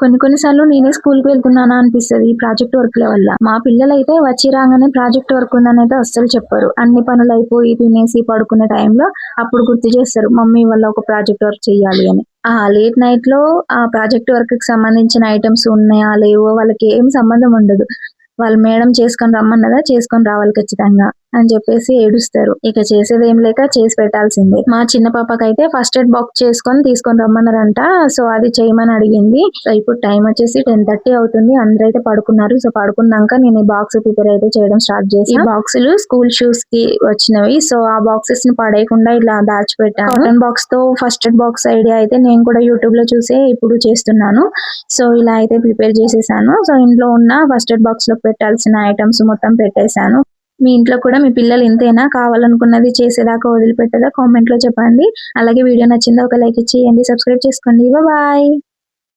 కొన్ని కొన్నిసార్లు నేనే స్కూల్కి వెళ్తున్నానా అనిపిస్తది ఈ ప్రాజెక్ట్ వర్క్ల వల్ల. మా పిల్లలు అయితే వచ్చి రాగానే ప్రాజెక్ట్ వర్క్ ఉందని అయితే అస్సలు చెప్పరు. అన్ని పనులు అయిపోయి తినేసి పడుకునే టైంలో అప్పుడు గుర్తు చేస్తారు మమ్మీ వల్ల ఒక ప్రాజెక్ట్ వర్క్ చేయాలి అని. ఆ లేట్ నైట్లో ఆ ప్రాజెక్ట్ వర్క్కి సంబంధించిన ఐటమ్స్ ఉన్నాయా లేవో వాళ్ళకి ఏం సంబంధం ఉండదు. వాళ్ళు మేడం చేసుకొని రమ్మన్నదా చేసుకొని రావాలి ఖచ్చితంగా. అని చెప్పేసి ఏడుస్తారు. ఇక చేసేది ఏం లేక చేసి పెట్టాల్సిందే. మా చిన్న పాపకైతే ఫస్ట్ ఎయిడ్ బాక్స్ చేసుకొని తీసుకొని రమ్మన్నారంట. సో అది చేయమని అడిగింది. సో ఇప్పుడు టైం వచ్చేసి టెన్ థర్టీ అవుతుంది. అందరైతే అయితే పడుకున్నారు. సో పడుకున్నాక నేను ఈ బాక్స్ ప్రిపేర్ అయితే చేయడం స్టార్ట్ చేసి బాక్సులు స్కూల్ షూస్కి వచ్చినవి. సో ఆ బాక్సెస్ని పడేయకుండా ఇలా దాచిపెట్టాను కాటన్ బాక్స్తో ఫస్ట్ ఎయిడ్ బాక్స్ ఐడియా అయితే నేను కూడా యూట్యూబ్లో చూసే ఇప్పుడు చేస్తున్నాను. సో ఇలా అయితే ప్రిపేర్ చేసేసాను. సో ఇంట్లో ఉన్న ఫస్ట్ ఎయిడ్ బాక్స్లో పెట్టాల్సిన ఐటమ్స్ మొత్తం పెట్టేశాను. మీ ఇంట్లో కూడా మీ పిల్లలు ఇంతేనా? కావాలనుకున్నది చేసేదాకా వదిలిపెట్టదా? కామెంట్లో చెప్పండి. అలాగే వీడియో నచ్చిందా ఒక లైక్ ఇచ్చేయండి సబ్స్క్రైబ్ చేసుకోండి. బాయ్